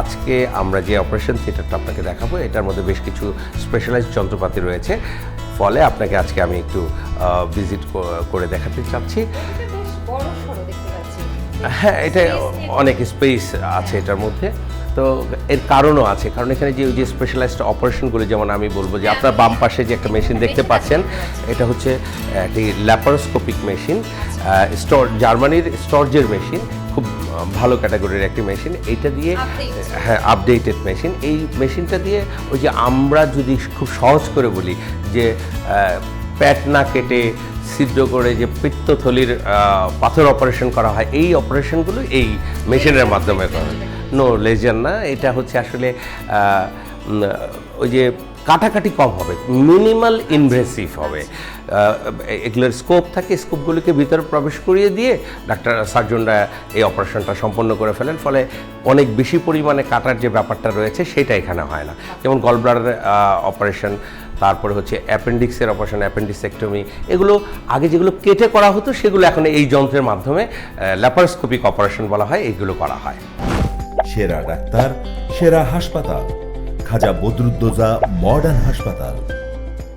আজকে আমরা যে অপারেশন থিয়েটারটা আপনাকে দেখাবো। এটার মধ্যে বেশ কিছু স্পেশালাইজড যন্ত্রপাতি রয়েছে। ফলে আপনাকে আজকে আমি একটু ভিজিট করে দেখাতে চাচ্ছি। হ্যাঁ এটা অনেক স্পেস আছে এটার মধ্যে। তো এর কারণও আছে। কারণ এখানে যে ওই যে স্পেশালাইজড অপারেশনগুলো যেমন আমি বলব যে আপনার বাম পাশে যে একটা মেশিন দেখতে পাচ্ছেন এটা হচ্ছে একটি ল্যাপারোস্কোপিক মেশিন স্টর জার্মানির স্টর্জের মেশিন খুব ভালো ক্যাটাগরির একটি মেশিন। এইটা দিয়ে হ্যাঁ আপডেটেড মেশিন এই মেশিনটা দিয়ে ওই যে আমরা যদি খুব সহজ করে বলি যে প্যাট না কেটে সিদ্ধ করে যে পিত্তথলির পাথর অপারেশন করা হয় এই অপারেশনগুলো এই মেশিনের মাধ্যমে করা হয়। নো লেজার না। এটা হচ্ছে আসলে ওই যে কাটাকাটি কম হবে মিনিমাল ইনভেসিভ হবে। এগুলোর স্কোপ থাকে স্কোপগুলোকে ভিতরে প্রবেশ করিয়ে দিয়ে ডাক্তার সার্জনরা এই অপারেশনটা সম্পন্ন করে ফেলেন, ফলে অনেক বেশি পরিমাণে কাটার যে ব্যাপারটা রয়েছে, সেটা এখানে হয় না। যেমন গলব্লাডার অপারেশন তারপরে হচ্ছে অ্যাপেন্ডিক্সের অপারেশন অ্যাপেন্ডিসেক্টমি এগুলো আগে যেগুলো কেটে করা হতো, সেগুলো এখন এই যন্ত্রের মাধ্যমে ল্যাপারোস্কোপিক অপারেশন বলা হয় এইগুলো করা হয়। সেরা ডাক্তার, সেরা হাসপাতাল। খাজা বদরুদ্দোজা মডার্ন হাসপাতাল।